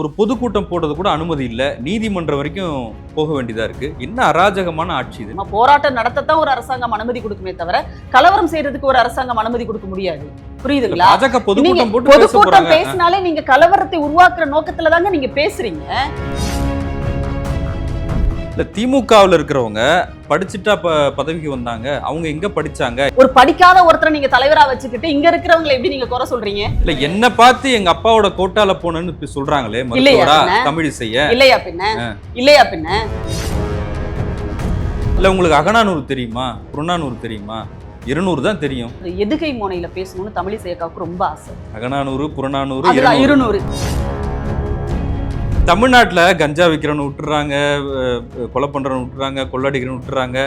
ஒரு பொதுக்கூட்டம் போடுறது கூட அனுமதி இல்லை. நீதிமன்றம் வரைக்கும் போக வேண்டியதா இருக்கு. என்ன அராஜகமான ஆட்சி இது? போராட்டம் நடத்தத்தான் ஒரு அரசாங்கம் அனுமதி கொடுக்குமே தவிர கலவரம் செய்யறதுக்கு ஒரு அரசாங்கம் அனுமதி கொடுக்க முடியாது. புரியுதுங்களா? பொதுக்கூட்டம் போட்டு பொதுக்கூட்டம் பேசினாலே நீங்க கலவரத்தை உருவாக்குற நோக்கத்துல தாங்க நீங்க பேசுறீங்க. இல்ல திமுகவுல இருக்கிறவங்க படிச்சுட்டா ப பதவிக்கு வந்தாங்க. அவங்க எங்க படிச்சாங்க? ஒரு படிக்காத ஒருத்தரை நீங்க தலைவரா வச்சுக்கிட்டு இங்க இருக்கிறவங்களை எப்படி நீங்க குறை சொல்றீங்க? இல்ல என்ன பார்த்து எங்க அப்பாவோட கோட்டால போனேன்னு இப்ப சொல்றாங்களே மருத்துவரா? பின்ன? தமிழிசைய இல்லையா பின்ன? இல்லையா பின்ன? இல்ல உங்களுக்கு அகநானூறு தெரியுமா? புறநானூறு தெரியுமா? இருநூறு தான் தெரியும். எதுகை மோனையில பேசணும்னு தமிழிசை அக்காவுக்கு ரொம்ப ஆசை. அகநானூறு புறநானூறு இருநூறு. தமிழ்நாட்டில் கஞ்சா விற்கிறவனு விட்டுறாங்க கொலை பண்ணுறவனு விட்டுறாங்க கொள்ளடிக்கிறவனு விட்டுறாங்க.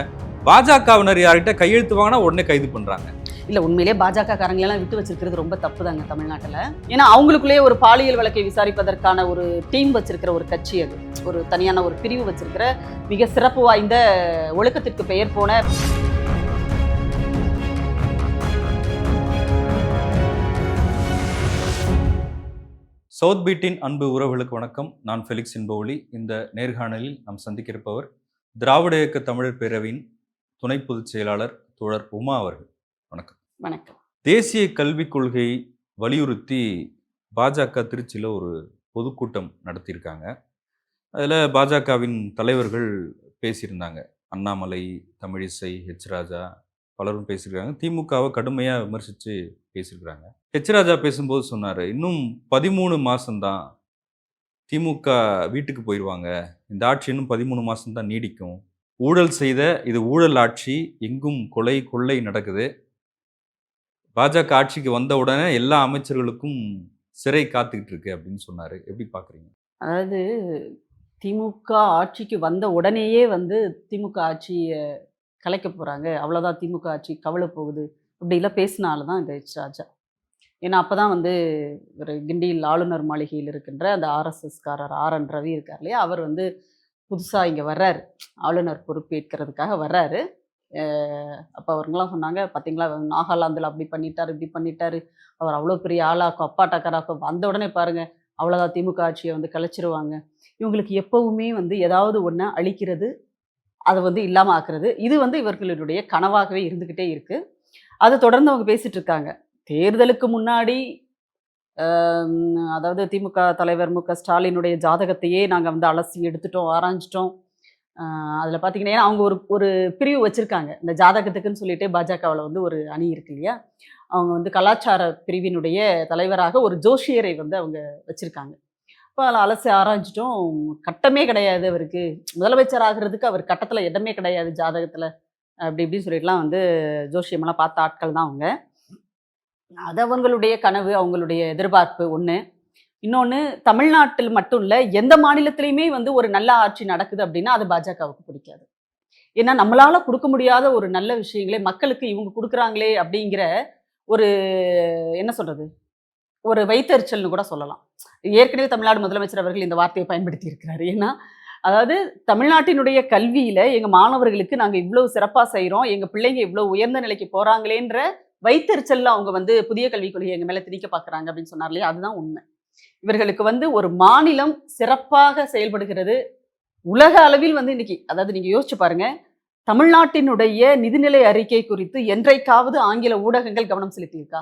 பாஜகவினர் யார்கிட்ட கையெழுத்து வாங்கினா உடனே கைது பண்றாங்க. இல்லை உண்மையிலே பாஜக காரங்களெல்லாம் விட்டு வச்சிருக்கிறது ரொம்ப தப்பு தாங்க தமிழ்நாட்டில். ஏன்னா அவங்களுக்குள்ளேயே ஒரு பாலியல் வழக்கை விசாரிப்பதற்கான ஒரு டீம் வச்சிருக்கிற ஒரு கட்சி அது. ஒரு தனியான ஒரு பிரிவு வச்சிருக்கிற மிக சிறப்பு வாய்ந்த ஒழுக்கத்திற்கு பெயர் போன சவுத் பீட்டின் அன்பு உறவுகளுக்கு வணக்கம். நான் ஃபெலிக்ஸ் இன்போலி இந்த நேர்காணலில் நாம் சந்திக்க இருப்பவர் திராவிட இயக்க தமிழர் பேரவையின் துணை பொதுச் செயலாளர் தோழர் உமா அவர்கள். வணக்கம். வணக்கம். தேசிய கல்விக் கொள்கையை வலியுறுத்தி பாஜக திருச்சியில் ஒரு பொதுக்கூட்டம் நடத்தியிருக்காங்க. அதில் பாஜகவின் தலைவர்கள் பேசியிருந்தாங்க. அண்ணாமலை தமிழிசை ஹெச் ராஜா பலரும் பேசியிருக்காங்க. திமுகவை கடுமையாக விமர்சித்து பேசியிருக்கிறாங்க ஹெச்ராஜா பேசும்போது சொன்னார் இன்னும் பதிமூணு மாதம்தான் திமுக வீட்டுக்கு போயிடுவாங்க இந்த ஆட்சி இன்னும் பதிமூணு மாதம்தான் நீடிக்கும். ஊழல் செய்த இது ஊழல் ஆட்சி எங்கும் கொலை கொள்ளை நடக்குது. பாஜக ஆட்சிக்கு வந்த உடனே எல்லா அமைச்சர்களுக்கும் சிறை காத்துக்கிட்டு இருக்கு அப்படின்னு சொன்னார். எப்படி பார்க்குறீங்க அதாவது திமுக ஆட்சிக்கு வந்த உடனேயே வந்து திமுக ஆட்சியை கலைக்க போகிறாங்க அவ்வளோதான் திமுக ஆட்சி கவலை போகுது. அப்படிலாம் பேசினால தான் இந்த ஹெச் ராஜா. ஏன்னா அப்போ தான் வந்து ஒரு கிண்டியில் ஆளுநர் மாளிகையில் இருக்கின்ற அந்த ஆர்எஸ்எஸ்காரர் ஆர் என் ரவி இருக்கார் இல்லையா? அவர் வந்து புதுசாக இங்கே வர்றாரு. ஆளுநர் பொறுப்பேற்கிறதுக்காக வர்றாரு. அப்போ அவருங்களாம் சொன்னாங்க பார்த்தீங்களா நாகாலாந்தில் அப்படி பண்ணிட்டார் இப்படி பண்ணிட்டார். அவர் அவ்வளோ பெரிய ஆளாக்கும் அப்பாட்டாக்காராக்கும் வந்த உடனே பாருங்க அவ்வளோதான் திமுக ஆட்சியை வந்து கலைச்சிருவாங்க. இவங்களுக்கு எப்போவுமே வந்து ஏதாவது ஒன்று அழிக்கிறது அதை வந்து இல்லாமல் ஆக்குறது இது வந்து இவர்களுடைய கனவாகவே இருந்துக்கிட்டே இருக்கு. அதை தொடர்ந்து அவங்க பேசிட்டு இருக்காங்க. தேர்தலுக்கு முன்னாடி அதாவது திமுக தலைவர் மு க ஸ்டாலினுடைய ஜாதகத்தையே நாங்கள் வந்து அலசி எடுத்துட்டோம் ஆராய்ஞ்சிட்டோம். அதில் பார்த்தீங்கன்னா ஏன்னா அவங்க ஒரு ஒரு பிரிவு வச்சுருக்காங்க. இந்த ஜாதகத்துக்குன்னு சொல்லிட்டு பாஜகவில் வந்து ஒரு அணி இருக்கு இல்லையா? அவங்க வந்து கலாச்சார பிரிவினுடைய தலைவராக ஒரு ஜோஷியரை வந்து அவங்க வச்சுருக்காங்க. இப்போ அதில் அலசி ஆராய்ஞ்சிட்டோம். கட்டமே கிடையாது அவருக்கு. முதலமைச்சர் ஆகிறதுக்கு அவர் கட்டத்தில் இடமே கிடையாது ஜாதகத்தில். அப்படி இப்படின்னு சொல்லிட்டுலாம் வந்து ஜோஷியமெல்லாம் பார்த்த ஆட்கள் தான் அவங்க. அது அவங்களுடைய கனவு அவங்களுடைய எதிர்பார்ப்பு ஒன்று இன்னொன்று தமிழ்நாட்டில் மட்டும் இல்லை எந்த மாநிலத்திலையுமே வந்து ஒரு நல்ல ஆட்சி நடக்குது அப்படின்னா அது பாஜகவுக்கு பிடிக்காது. ஏன்னா நம்மளால் கொடுக்க முடியாத ஒரு நல்ல விஷயங்களே மக்களுக்கு இவங்க கொடுக்குறாங்களே அப்படிங்கிற ஒரு என்ன சொல்கிறது ஒரு வைத்தறிச்சல்னு கூட சொல்லலாம். ஏற்கனவே தமிழ்நாடு முதலமைச்சர் அவர்கள் இந்த வார்த்தையை பயன்படுத்தி இருக்கிறார் ஏன்னா அதாவது தமிழ்நாட்டினுடைய கல்வியில எங்கள் மாணவர்களுக்கு நாங்கள் இவ்வளவு சிறப்பாக செய்கிறோம் எங்கள் பிள்ளைங்க இவ்வளவு உயர்ந்த நிலைக்கு போகிறாங்களேன்ற வைத்தறிச்சல்ல அவங்க வந்து புதிய கல்விக் கொள்கையை எங்கள் மேலே திணிக்க பார்க்குறாங்க அப்படின்னு சொன்னார் இல்லையா? அதுதான் உண்மை. இவர்களுக்கு வந்து ஒரு மாநிலம் சிறப்பாக செயல்படுகிறது. உலக அளவில் வந்து இன்னைக்கு அதாவது நீங்கள் யோசிச்சு பாருங்க தமிழ்நாட்டினுடைய நிதிநிலை அறிக்கை குறித்து என்றைக்காவது ஆங்கில ஊடகங்கள் கவனம் செலுத்தியிருக்கா?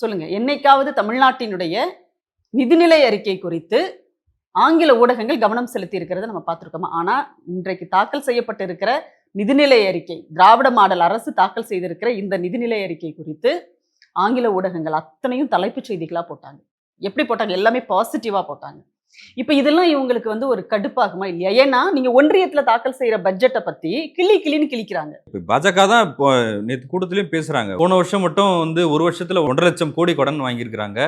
சொல்லுங்க. என்னைக்காவது தமிழ்நாட்டினுடைய நிதிநிலை அறிக்கை குறித்து ஆங்கில ஊடகங்கள் கவனம் செலுத்தி இருக்கிறத நம்ம பார்த்துருக்கோமா? ஆனால் இன்றைக்கு தாக்கல் செய்யப்பட்டிருக்கிற நிதிநிலை அறிக்கை திராவிட மாடல் அரசு தாக்கல் செய்திருக்கிற இந்த நிதிநிலை அறிக்கை குறித்து ஆங்கில ஊடகங்கள் அத்தனையும் தலைப்புச் செய்திகளாக போட்டாங்க. எப்படி போட்டாங்க? எல்லாமே பாசிட்டிவாக போட்டாங்க. இப்ப இதெல்லாம் இவங்களுக்கு வந்து ஒரு கடுப்பாகுமா இல்லையா? ஏன்னா நீங்க ஒன்றியத்துல தாக்கல் செய்யற பட்ஜெட்டை பத்தி கிளி கிளின்னு கிழிக்கிறாங்க. இப்ப பாஜக தான் இப்போ நேற்று கூட்டத்திலயும் பேசுறாங்க. போன வருஷம் மட்டும் வந்து ஒரு வருஷத்துல ஒன்றரை லட்சம் கோடி கடன் வாங்கியிருக்கிறாங்க.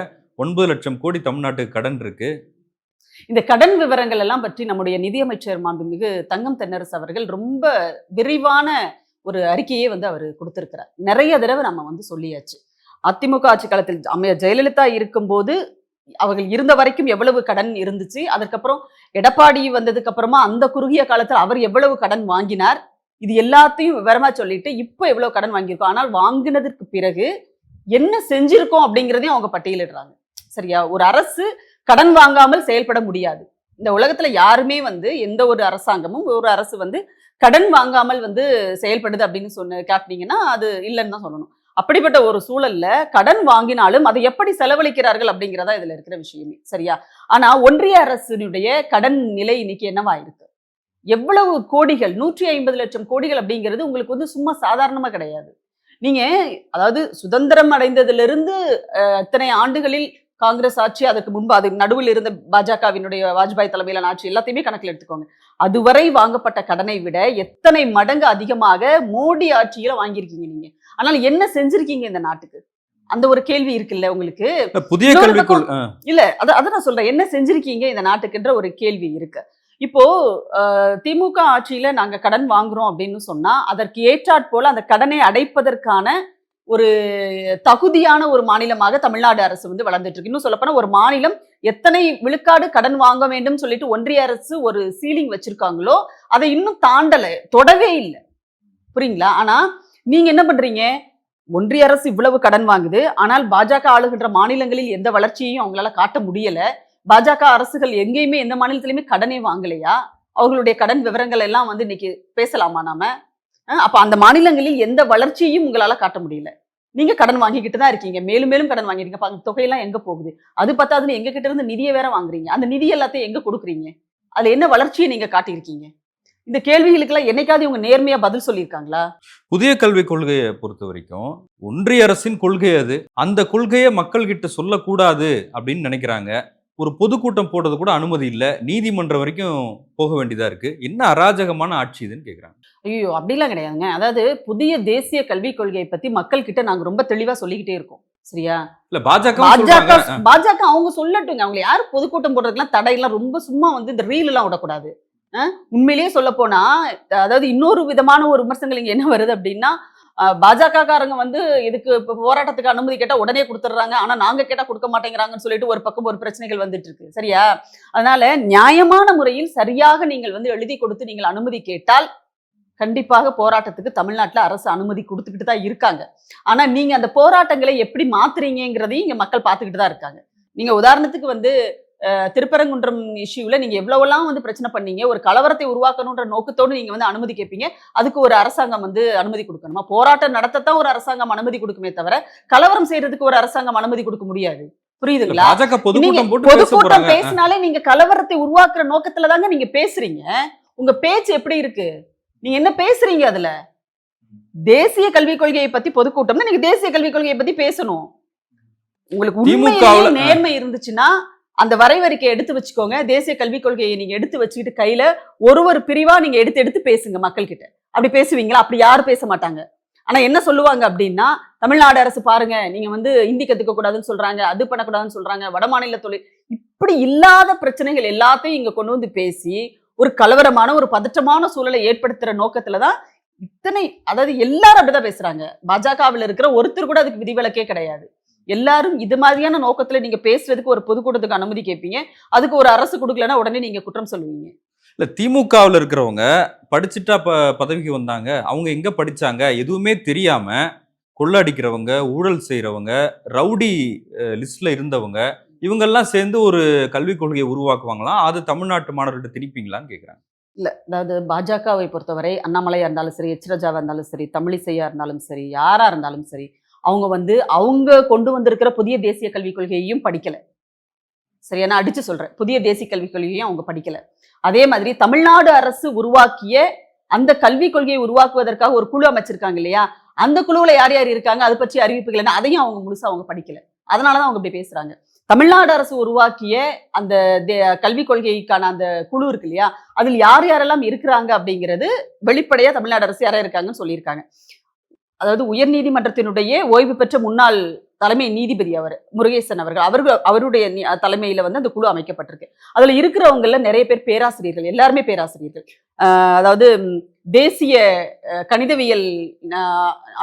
ஒன்பது லட்சம் கோடி தமிழ்நாட்டுக்கு கடன் இருக்கு. இந்த கடன் விவரங்கள் எல்லாம் பற்றி நம்முடைய நிதியமைச்சர் மாண்புமிகு தங்கம் தென்னரசு அவர்கள் ரொம்ப விரிவான ஒரு அறிக்கையே வந்து அவர் கொடுத்திருக்கிறார். நிறைய தடவை நம்ம வந்து சொல்லியாச்சு. அதிமுக ஆட்சி காலத்தில் அம்மையார் ஜெயலலிதா இருக்கும்போது அவர்கள் இருந்த வரைக்கும் எவ்வளவு கடன் இருந்துச்சு அதுக்கப்புறம் எடப்பாடி வந்ததுக்கு அப்புறமா அந்த குறுகிய காலத்தில் அவர் எவ்வளவு கடன் வாங்கினார் இது எல்லாத்தையும் விவரமா சொல்லிட்டு இப்போ எவ்வளவு கடன் வாங்கியிருக்கோம் ஆனால் வாங்கினதற்கு பிறகு என்ன செஞ்சிருக்கோம் அப்படிங்கிறதையும் அவங்க பட்டியலிடுறாங்க. சரியா? ஒரு அரசு கடன் வாங்காமல் செயல்பட முடியாது. இந்த உலகத்துல யாருமே வந்து எந்த ஒரு அரசாங்கமும் ஒரு அரசு வந்து கடன் வாங்காமல் வந்து செயல்படுது அப்படின்னு சொன்ன காட்டினீங்கன்னா அது இல்லைன்னு தான் சொல்லணும். அப்படிப்பட்ட ஒரு சூழல்ல கடன் வாங்கினாலும் அதை எப்படி செலவழிக்கிறார்கள் அப்படிங்கிறதா இதுல இருக்கிற விஷயமே. சரியா? ஆனா ஒன்றிய அரசினுடைய கடன் நிலை இன்னைக்கு என்னவா இருக்கு? எவ்வளவு கோடிகள்? நூற்றி ஐம்பது லட்சம் கோடிகள் அப்படிங்கிறது உங்களுக்கு வந்து சும்மா சாதாரணமா கிடையாது. நீங்க அதாவது சுதந்திரம் அடைந்ததிலிருந்து அஹ், இத்தனை ஆண்டுகளில் காங்கிரஸ் ஆட்சி அதுக்கு முன்பு அது நடுவில் இருந்த பாஜகவினுடைய வாஜ்பாய் தலைமையிலான ஆட்சி எல்லாத்தையுமே கணக்கில் எடுத்துக்கோங்க. அதுவரை வாங்கப்பட்ட கடனை விட எத்தனை மடங்கு அதிகமாக மோடி ஆட்சியில வாங்கியிருக்கீங்க நீங்க? ஆனால் என்ன செஞ்சிருக்கீங்க இந்த நாட்டுக்கு? அந்த ஒரு கேள்வி இருக்குல்ல உங்களுக்கு? இல்ல, புதிய கல்விக்குள் இல்ல அத அத நான் சொல்றேன். என்ன செஞ்சிருக்கீங்க இந்த நாட்டுக்குன்ற ஒரு கேள்வி இருக்கு. இப்போ திமுக ஆட்சியில நாங்க கடன் வாங்குறோம் அப்படின்னு சொன்னா அதற்கு ஏற்றாற் போல அந்த கடனை அடைப்பதற்கான ஒரு தகுதியான ஒரு மாநிலமாக தமிழ்நாடு அரசு வந்து வளர்ந்துட்டு இருக்கு. இன்னும் சொல்லப்போனா ஒரு மாநிலம் எத்தனை விழுக்காடு கடன் வாங்க வேண்டும் சொல்லிட்டு ஒன்றிய அரசு ஒரு சீலிங் வச்சிருக்காங்களோ அதை இன்னும் தாண்டல தொடவே இல்லை. புரியுங்களா? ஆனா நீங்க என்ன பண்றீங்க? ஒன்றிய அரசு இவ்வளவு கடன் வாங்குது. ஆனால் பாஜக ஆளுகின்ற மாநிலங்களில் எந்த வளர்ச்சியையும் அவங்களால காட்ட முடியல. பாஜக அரசுகள் எங்கேயுமே எந்த மாநிலத்திலயுமே கடனே வாங்கலையா? அவர்களுடைய கடன் விவரங்கள் எல்லாம் வந்து இன்னைக்கு பேசலாமா நாம? அப்ப அந்த மாநிலங்களில் எந்த வளர்ச்சியையும் உங்களால காட்ட முடியல. நீங்க கடன் வாங்கிக்கிட்டு தான் இருக்கீங்க. மேலும் மேலும் கடன் வாங்கிருக்கீங்க அந்த தொகையெல்லாம் எங்க போகுது? அது பத்தாதுன்னு எங்க கிட்ட இருந்து நிதியை வேற வாங்குறீங்க. அந்த நிதி எல்லாத்தையும் எங்க கொடுக்குறீங்க? அதுல என்ன வளர்ச்சியை நீங்க காட்டியிருக்கீங்க? இந்த கேள்விகளுக்கெல்லாம் என்னைக்காவது இவங்க நேர்மையா பதில் சொல்லியிருக்காங்களா? புதிய கல்விக் கொள்கையை பொறுத்த வரைக்கும் ஒன்றிய அரசின் கொள்கை அது. அந்த கொள்கையை மக்கள் கிட்ட சொல்லக்கூடாது அப்படின்னு நினைக்கிறாங்க. ஒரு பொதுக்கூட்டம் போடுறது கூட அனுமதி இல்லை. நீதிமன்றம் வரைக்கும் போக வேண்டியதா இருக்கு. என்ன அராஜகமான ஆட்சி இதுன்னு கேக்குறாங்க. ஐயோ அப்படிலாம் கிடையாதுங்க. அதாவது புதிய தேசிய கல்விக் கொள்கையை பத்தி மக்கள் கிட்ட நாங்க ரொம்ப தெளிவா சொல்லிக்கிட்டே இருக்கோம். சரியா? இல்ல பாஜக பாஜக பாஜக அவங்க சொல்லட்டுங்க. அவங்க யாரு பொதுக்கூட்டம் போடுறதுக்குலாம் தடையெல்லாம் ரொம்ப சும்மா வந்து இந்த ரீல் எல்லாம் விடக்கூடாது. உண்மையிலேயே சொல்ல போனா அதாவது இன்னொரு விதமான ஒரு விமர்சனங்கள் இங்க என்ன வருது அப்படின்னா பாஜக காரங்க வந்து இதுக்கு போராட்டத்துக்கு அனுமதி கேட்டா உடனே கொடுத்துட்றாங்க ஆனா நாங்க கேட்டா கொடுக்க மாட்டேங்கிறாங்கன்னு சொல்லிட்டு ஒரு பக்கம் ஒரு பிரச்சனைகள் வந்துட்டு இருக்கு. சரியா? அதனால நியாயமான முறையில் சரியாக நீங்கள் வந்து எழுதி கொடுத்து நீங்கள் அனுமதி கேட்டால் கண்டிப்பாக போராட்டத்துக்கு தமிழ்நாட்டில் அரசு அனுமதி கொடுத்துக்கிட்டு தான் இருக்காங்க. ஆனால் நீங்கள் அந்த போராட்டங்களை எப்படி மாத்துறீங்கிறதையும் இங்கே மக்கள் பார்த்துக்கிட்டு தான் இருக்காங்க. நீங்கள் உதாரணத்துக்கு வந்து திருப்பரங்குன்றம் இஷ்யூல நீங்க எவ்வளவெல்லாம் வந்து பிரச்சனை பண்ணீங்க ஒரு கலவரத்தை உருவாக்கணுன்ற நோக்கத்தோடு நீங்க வந்து அனுமதி கேட்பீங்க அதுக்கு ஒரு அரசாங்கம் வந்து அனுமதி கொடுக்கணுமா? போராட்டம் நடத்தத்தான் ஒரு அரசாங்கம் அனுமதி கொடுக்குமே தவிர கலவரம் செய்யறதுக்கு ஒரு அரசாங்கம் அனுமதி கொடுக்க முடியாது. புரியுதுங்களா? பொதுக்கூட்டம் பேசினாலே நீங்க கலவரத்தை உருவாக்குற நோக்கத்துல தாங்க நீங்க பேசுறீங்க. உங்க பேச்சு எப்படி இருக்கு? நீங்க என்ன பேசுறீங்க அதுல? தேசிய கல்விக் கொள்கையை பத்தி பொதுக்கூட்டம்னா நீங்க தேசிய கல்விக் கொள்கையை பத்தி பேசணும். உங்களுக்கு உண்மையிலேயே நேர்மை இருந்துச்சுன்னா அந்த வரைவறிக்கை எடுத்து வச்சுக்கோங்க. தேசிய கல்விக் கொள்கையை நீங்க எடுத்து வச்சுக்கிட்டு கையில ஒரு ஒரு பிரிவா நீங்க எடுத்து எடுத்து பேசுங்க மக்கள் கிட்ட அப்படி பேசுவீங்களா? அப்படி யாரும் பேச மாட்டாங்க. ஆனா என்ன சொல்லுவாங்க அப்படின்னா தமிழ்நாடு அரசு பாருங்க நீங்க வந்து இந்தி கத்துக்க கூடாதுன்னு சொல்றாங்க அது பண்ணக்கூடாதுன்னு சொல்றாங்க வடமாநில தொழில். இப்படி இல்லாத பிரச்சனைகள் எல்லாத்தையும் இங்க கொண்டு வந்து பேசி ஒரு கலவரமான ஒரு பதற்றமான சூழலை ஏற்படுத்துற நோக்கத்துல தான் இத்தனை அதாவது எல்லாரும் அப்படிதான் பேசுறாங்க. பாஜகவில் இருக்கிற ஒருத்தர் கூட அதுக்கு விதிவிலக்கே கிடையாது. எல்லாரும் இது மாதிரியான நோக்கத்துல நீங்க பேசுறதுக்கு ஒரு பொதுக்கூட்டத்துக்கு அனுமதி கேட்பீங்க. அதுக்கு ஒரு அரசு கொடுக்கலன்னா உடனே நீங்க குற்றம் சொல்லுவீங்க. இல்ல திமுகவில் இருக்கிறவங்க படிச்சுட்டா ப பதவிக்கு வந்தாங்க. அவங்க எங்க படிச்சாங்க? எதுவுமே தெரியாம கொள்ளடிக்கிறவங்க ஊழல் செய்றவங்க ரவுடி லிஸ்ட்ல இருந்தவங்க இவங்கெல்லாம் சேர்ந்து ஒரு கல்விக் கொள்கையை உருவாக்குவாங்களாம். அது தமிழ்நாட்டு மாணவர்கிட்ட திணிப்பீங்களான்னு கேக்குறாங்க. இல்ல அதாவது பாஜகவை பொறுத்தவரை அண்ணாமலையா இருந்தாலும் சரி எச். இருந்தாலும் சரி தமிழிசையா இருந்தாலும் சரி யாரா இருந்தாலும் சரி அவங்க வந்து அவங்க கொண்டு வந்திருக்கிற புதிய தேசிய கல்விக் கொள்கையையும் படிக்கல. சரியா? நான் அடிச்சு சொல்றேன். புதிய தேசிய கல்விக் கொள்கையும் அவங்க படிக்கல. அதே மாதிரி தமிழ்நாடு அரசு உருவாக்கிய அந்த கல்விக் கொள்கையை உருவாக்குவதற்காக ஒரு குழு அமைச்சிருக்காங்க இல்லையா? அந்த குழுவுல யார் யார் இருக்காங்க? அதை பற்றி அறிவிப்புகள் என்ன? அதையும் அவங்க முழுசா அவங்க படிக்கல. அதனாலதான் அவங்க இப்படி பேசுறாங்க. தமிழ்நாடு அரசு உருவாக்கிய அந்த தே- கல்விக் கொள்கைக்கான அந்த குழு இருக்கு இல்லையா? அதில் யார் யாரெல்லாம் இருக்கிறாங்க அப்படிங்கிறது வெளிப்படையா தமிழ்நாடு அரசு யாரா இருக்காங்கன்னு சொல்லியிருக்காங்க. அதாவது உயர்நீதிமன்றத்தினுடைய ஓய்வு பெற்ற முன்னாள் தலைமை நீதிபதி அவர் முருகேசன் அவர்கள். அவர்கள் அவருடைய தலைமையில் தலைமையில வந்து அந்த குழு அமைக்கப்பட்டிருக்கு. அதுல இருக்கிறவங்கல நிறைய பேர் பேராசிரியர்கள் எல்லாருமே பேராசிரியர்கள். அதாவது தேசிய கணிதவியல்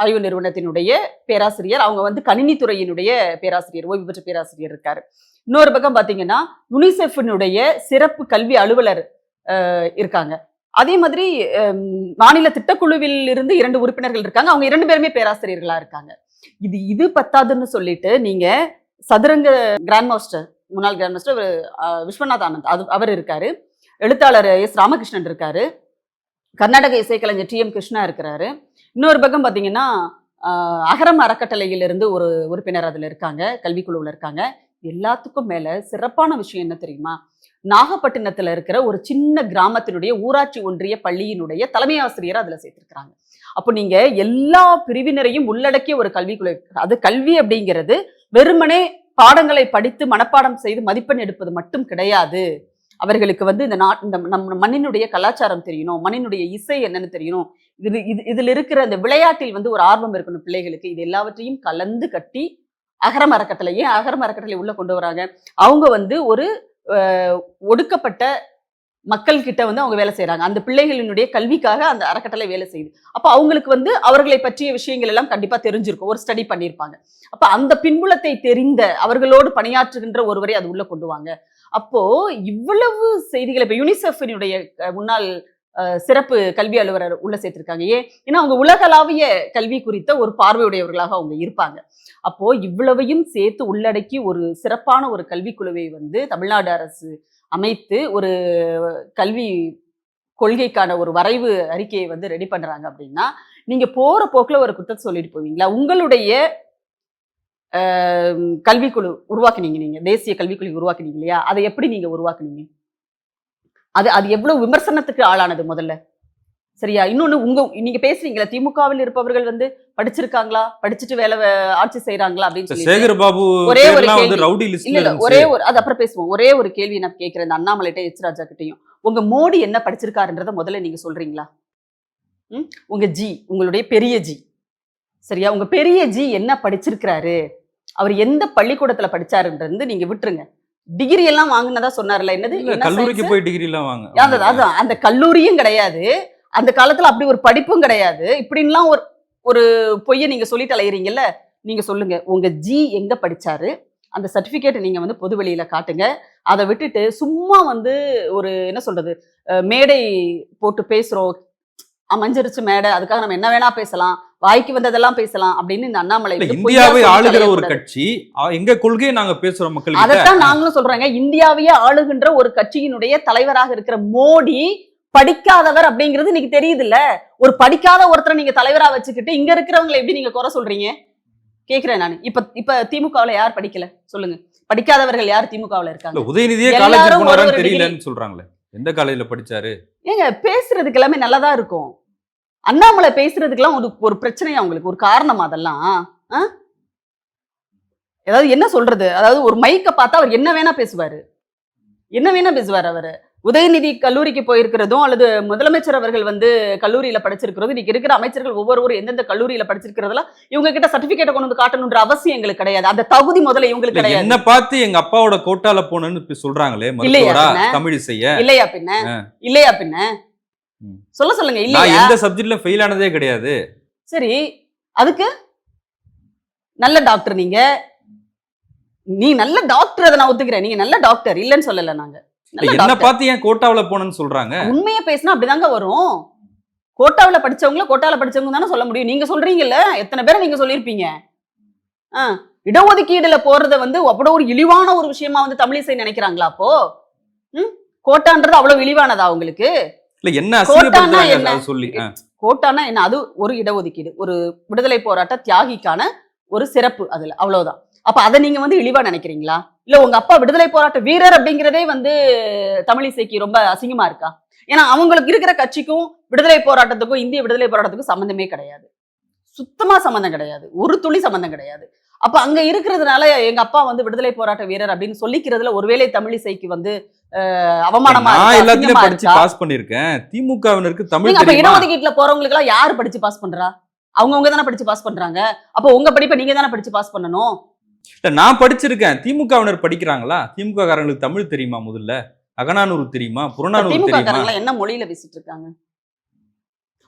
ஆய்வு நிறுவனத்தினுடைய பேராசிரியர் அவங்க வந்து கணினித்துறையினுடைய பேராசிரியர் ஓய்வு பெற்ற பேராசிரியர் இருக்காரு. இன்னொரு பக்கம் பாத்தீங்கன்னா யுனிசெஃபினுடைய சிறப்பு கல்வி அலுவலர் இருக்காங்க. அதே மாதிரி மாநில திட்டக்குழுவில் இருந்து இரண்டு உறுப்பினர்கள் இருக்காங்க. அவங்க இரண்டு பேருமே பேராசிரியர்களா இருக்காங்க. இது இது பத்தாதுன்னு சொல்லிட்டு நீங்க சதுரங்க கிராண்ட் மாஸ்டர் முன்னாள் கிராண்ட் மாஸ்டர் விஸ்வநாத் ஆனந்த் அது அவர் இருக்காரு. எழுத்தாளர் எஸ் ராமகிருஷ்ணன் இருக்காரு. கர்நாடக இசைக்கலைஞர் டி எம் கிருஷ்ணா இருக்கிறாரு. இன்னொரு பக்கம் பார்த்தீங்கன்னா அகரம் அறக்கட்டளையிலிருந்து ஒரு உறுப்பினர் அதில் இருக்காங்க. கல்விக்குழுவில் இருக்காங்க. எல்லாத்துக்கும் மேலே சிறப்பான விஷயம் என்ன தெரியுமா? நாகப்பட்டினத்துல இருக்கிற ஒரு சின்ன கிராமத்தினுடைய ஊராட்சி ஒன்றிய பள்ளியினுடைய தலைமை ஆசிரியர் அதுல சேர்த்திருக்கிறாங்க. அப்போ நீங்க எல்லா பிரிவினரையும் உள்ளடக்கிய ஒரு கல்விக்குழு அது கல்வி அப்படிங்கிறது வெறுமனே பாடங்களை படித்து மனப்பாடம் செய்து மதிப்பெண் எடுப்பது மட்டும் கிடையாது. அவர்களுக்கு வந்து இந்த நாட் இந்த நம்ம மண்ணினுடைய கலாச்சாரம் தெரியணும் மண்ணினுடைய இசை என்னன்னு தெரியணும் இது இது இதில் இருக்கிற அந்த விளையாட்டில் வந்து ஒரு ஆர்வம் இருக்கணும் பிள்ளைகளுக்கு. இது எல்லாவற்றையும் கலந்து கட்டி அகரம் அறக்கட்டளை ஏன் அகரம் அறக்கட்டளை உள்ள கொண்டு வராங்க. அவங்க வந்து ஒரு ஒடுக்கப்பட்ட மக்கள் கிட்ட வந்து அவங்க வேலை செய்கிறாங்க அந்த பிள்ளைகளினுடைய கல்விக்காக அந்த அறக்கட்டளை வேலை செய்யுது. அப்போ அவங்களுக்கு வந்து அவர்களை பற்றிய விஷயங்கள் எல்லாம் கண்டிப்பாக தெரிஞ்சிருக்கும். ஒரு ஸ்டடி பண்ணியிருப்பாங்க அப்போ அந்த பின்புலத்தை தெரிந்த அவர்களோடு பணியாற்றுகின்ற ஒருவரை அது உள்ளே கொண்டு வாங்க. அப்போ இவ்வளவு செய்திகளை இப்போ யூனிசெஃபினுடைய முன்னாள் சிறப்பு கல்வி அலுவலர் உள்ள சேர்த்திருக்காங்க. ஏன்? ஏன்னா அவங்க உலகளாவிய கல்வி குறித்த ஒரு பார்வையுடையவர்களாக அவங்க இருப்பாங்க. அப்போ இவ்வளவையும் சேர்த்து உள்ளடக்கி ஒரு சிறப்பான ஒரு கல்விக்குழுவை வந்து தமிழ்நாடு அரசு அமைத்து ஒரு கல்வி கொள்கைக்கான ஒரு வரைவு அறிக்கையை வந்து ரெடி பண்றாங்க அப்படின்னா நீங்க போற போக்குல ஒரு குற்றத்தை சொல்லிட்டு போவீங்களா? உங்களுடைய கல்விக்குழு உருவாக்குனீங்க நீங்க. தேசிய கல்விக்குழு உருவாக்குனீங்க இல்லையா? அதை எப்படி நீங்க உருவாக்குனீங்க? அது அது எவ்வளவு விமர்சனத்துக்கு ஆளானது முதல்ல? சரியா? இன்னொன்னு உங்க நீங்க பேசுறீங்களா திமுகவில் இருப்பவர்கள் வந்து படிச்சிருக்காங்களா? படிச்சுட்டு வேலை ஆட்சி செய்யறாங்களா அப்படின்னு சேகர் பாபு ஒரே ஒரு கேள்வி. இல்ல ஒரே ஒரு அது அப்புறம் பேசுவோம். ஒரே ஒரு கேள்வி நான் கேட்கிறேன் இந்த அண்ணாமலைட்ட எச் ராஜா கிட்டையும். உங்க மோடி என்ன படிச்சிருக்காருன்றத முதல்ல நீங்க சொல்றீங்களா? ம்? உங்க ஜி உங்களுடைய பெரிய ஜி. சரியா? உங்க பெரிய ஜி என்ன படிச்சிருக்கிறாரு? அவர் எந்த பள்ளிக்கூடத்துல படிச்சாருன்றது நீங்க விட்டுருங்க. டிகிரி எல்லாம் வாங்குனதா சொன்னார்ல என்னது? கல்லூரிக்கு? போய் டிகிரி எல்லாம் வாங்க. அதான் அதான் அந்த கல்லூரியும் கிடையாது. அந்த காலத்துல அப்படி ஒரு படிப்பும் கிடையாது. இப்படின்லாம் ஒரு ஒரு பொய்யை நீங்க சொல்லிட்டு அலையிறீங்கல்ல நீங்க சொல்லுங்க. உங்க ஜி எங்க படிச்சாரு? அந்த சர்டிபிகேட்டை நீங்க வந்து பொது வெளியில காட்டுங்க. அதை விட்டுட்டு சும்மா வந்து ஒரு என்ன சொல்றது மேடை போட்டு பேசுறோம். அமைஞ்சிருச்சு மேடை அதுக்காக நம்ம என்ன வேணா பேசலாம். வாய்க்கு வந்ததெல்லாம் பேசலாம் அப்படின்னு இந்த அண்ணாமலை இந்தியாவை ஆளுகிற ஒரு. கட்சி எங்க கொள்கையை நாங்க பேசுறோம் மக்கள் அதைத்தான் நாங்களும் சொல்றாங்க. இந்தியாவையே ஆளுகின்ற ஒரு கட்சியினுடைய தலைவராக இருக்கிற மோடி படிக்காதவர் அப்படிங்கிறது இன்னைக்கு தெரியுது இல்ல ஒரு படிக்காத ஒருத்தரை நீங்க தலைவரா வச்சுக்கிட்டு இங்க இருக்கிறவங்களை எப்படி நீங்க குறை சொல்றீங்க? கேக்குறேன் நான். இப்ப இப்ப திமுகவுல யார் படிக்கல? சொல்லுங்க. படிக்காதவர்கள் யார் திமுகவுல இருக்காங்க? உதயநிதியே காலேஜ் போனாரான்னு தெரியலன்னு சொல்றாங்களே. எந்த காலேஜ்ல படிச்சாரு? ஏங்க பேசுறதுக்கு எல்லாமே நல்லதா இருக்கும். அண்ணாமலை பேசுறதுக்கெல்லாம் ஒரு ஒரு பிரச்சனையா உங்களுக்கு? ஒரு காரணம் அதெல்லாம்? ஏதாவது என்ன சொல்றது? அதாவது ஒரு மைக்க பார்த்தா அவர் என்ன வேணா பேசுவாரு. என்ன வேணா பேசுவார் அவரு. உதயநிதி கல்லூரிக்கு போயிருக்கிறதும் அல்லது முதலமைச்சர் அவர்கள் வந்து கல்லூரியில படிச்சிருக்கிறதும் இன்னைக்கு இருக்கிற அமைச்சர்கள் ஒவ்வொருவரும் எந்தெந்த கல்லூரியில படிச்சிருக்கிறதெல்லாம் இவங்க கிட்ட சர்டிபிகேட்டை கொண்டு வந்து காட்டணுன்ற அவசியம் எங்களுக்கு கிடையாது. அந்த தகுதி முதல்ல இவங்களுக்கு கிடையாது. என்ன பார்த்து எங்க அப்பாவோட கோட்டால போனேன்னு சொல்றாங்களே இல்லையா? தமிழ் செய்ய இல்லையா பின்ன? இல்லையா பின்ன. சொல்ல சொல்லுங்க நான் இல்லையா எந்த சப்ஜெக்ட்ல ஃபெயில் ஆனதே கிடையாது. சரி அதுக்கு? நல்ல டாக்டர் நீங்க. நீ நல்ல டாக்டர் அதை நான் ஒத்துக்கிறேன். நீங்க நல்ல டாக்டர் இல்லைன்னு சொல்லல நாங்க. இல்ல, என்ன பார்த்து ஏன் கோட்டாவுல போனேன்னு சொல்றாங்க? உண்மையை பேசினா அப்படிதாங்க வரும். கோட்டாவுல படிச்சவங்கள கோட்டால படிச்சவங்க தானே சொல்ல முடியும். நீங்க சொல்றீங்கல்ல எத்தனை பேரை நீங்க சொல்லியிருப்பீங்க? ஆ, இடஒதுக்கீடுல போறத வந்து அப்படி ஒரு இழிவான ஒரு விஷயமா வந்து தமிழிசை நினைக்கிறாங்களா அப்போ? ம் கோட்டான்றது அவ்வளவு இழிவானதா உங்களுக்கு? இல்ல என்ன அசிங்கப்படுத்துறாங்க சொல்லி. கோட்டானா என்ன? அது ஒரு இடஒதுக்கீடு ஒரு விடுதலை போராட்ட தியாகிக்கான ஒரு சிறப்பு அதுல அவ்வளவுதான். அப்ப அதை நீங்க வந்து இழிவா நினைக்கிறீங்களா? இல்ல உங்க அப்பா விடுதலை போராட்ட வீரர் அப்படிங்கிறதே வந்து தமிழிசைக்கு ரொம்ப அசிங்கமா இருக்கா? ஏன்னா அவங்களுக்கு இருக்கிற கட்சிக்கும் விடுதலை போராட்டத்துக்கும் இந்திய விடுதலை போராட்டத்துக்கும் சம்மந்தமே கிடையாது. சுத்தமா சம்மந்தம் கிடையாது. ஒரு துளி சம்மந்தம் கிடையாது. அப்ப அங்க இருக்கிறதுனால எங்க அப்பா வந்து விடுதலை போராட்ட வீரர் அப்படின்னு சொல்லிக்கிறதுல ஒருவேளை தமிழிசைக்கு வந்து அவமானமா நான் அசிங்கமா படிச்சு? பாஸ் பண்ணிருக்கேன் திமுகவினருக்கு தமிழ் அப்ப இடஒதுக்கீட்டுல போறவங்களுக்கு எல்லாம் யாரு படிச்சு பாஸ் பண்றா? அவங்கவங்க தானே படிச்சு பாஸ் பண்றாங்க. அப்ப உங்க படிப்பை நீங்க தானே படிச்சு பாஸ் பண்ணணும்? இல்ல நான் படிச்சிருக்கேன். திமுகவினர் படிக்கிறாங்களா? திமுக காரங்களுக்கு தமிழ் தெரியுமா முதல்ல? அகநானூறு தெரியுமா? புறநானூறு தெரியுமா? என்ன மொழியில பேசிட்டு இருக்காங்க?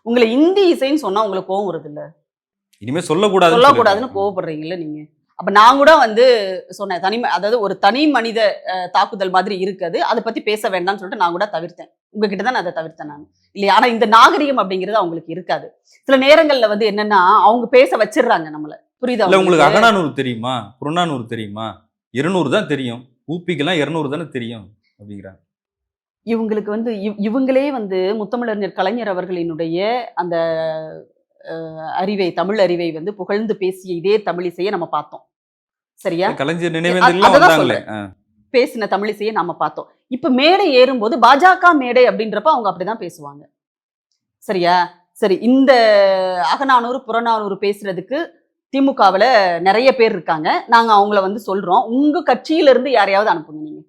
உங்களை இந்தி இசைன்னு சொன்னா உங்களுக்கு கோவம் வருது இல்ல இனிமே சொல்லக்கூடாது சொல்லக்கூடாதுன்னு கோவப்படுறீங்கல்ல நீங்க. அப்ப நான் கூட வந்து சொன்னேன் தனி அதாவது ஒரு தனி மனித தாக்குதல் மாதிரி இருக்குது அதை பத்தி பேச வேண்டாம்னு சொல்லிட்டு நான் கூட தவிர்த்தேன். உங்ககிட்ட தான் அதை தவிர்த்தேன் நான். இல்லையா? ஆனா இந்த நாகரிகம் அப்படிங்கிறது அவங்களுக்கு இருக்காது. சில நேரங்கள்ல வந்து என்னன்னா அவங்க பேச வச்சிடுறாங்க நம்மள. புரியுதா உங்களுக்கு? அகநானூறு தெரியுமா? புறநானூறு தெரியுமா? இருநூறு தான் தெரியும். ஊப்பிக்கெல்லாம் இரநூறு தானே தெரியும் அப்படிங்கிறாங்க. இவங்களுக்கு வந்து இவ்- இவங்களே வந்து முத்தமிழறிஞர் கலைஞர் அவர்களினுடைய அந்த அறிவை தமிழ் அறிவை வந்து புகழ்ந்து பேசிய இதே தமிழிசையை நம்ம பார்த்தோம். சரியா? கலைஞர் ஆ. பேசின தமிழிசையை நாம பார்த்தோம். இப்ப மேடை ஏறும்போது பாஜக மேடை அப்படின்றப்ப அவங்க அப்படிதான் பேசுவாங்க. சரியா? சரி இந்த அகநானூறு புறநானூறு பேசுறதுக்கு திமுகவுல நிறைய பேர் இருக்காங்க. நாங்க அவங்கள வந்து சொல்றோம். உங்க கட்சியில இருந்து யாரையாவது அனுப்புங்க நீங்க.